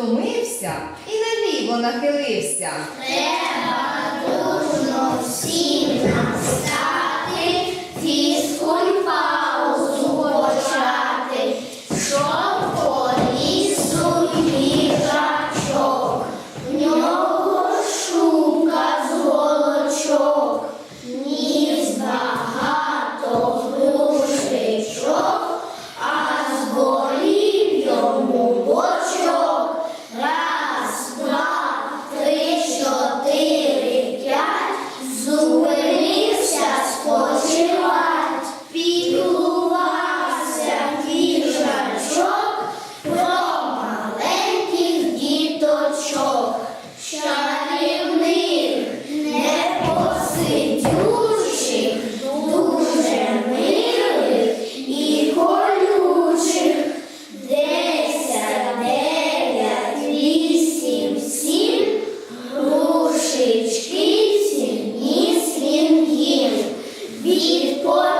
втомився і наліво нахилився. Треба дружно всім нам Espírito.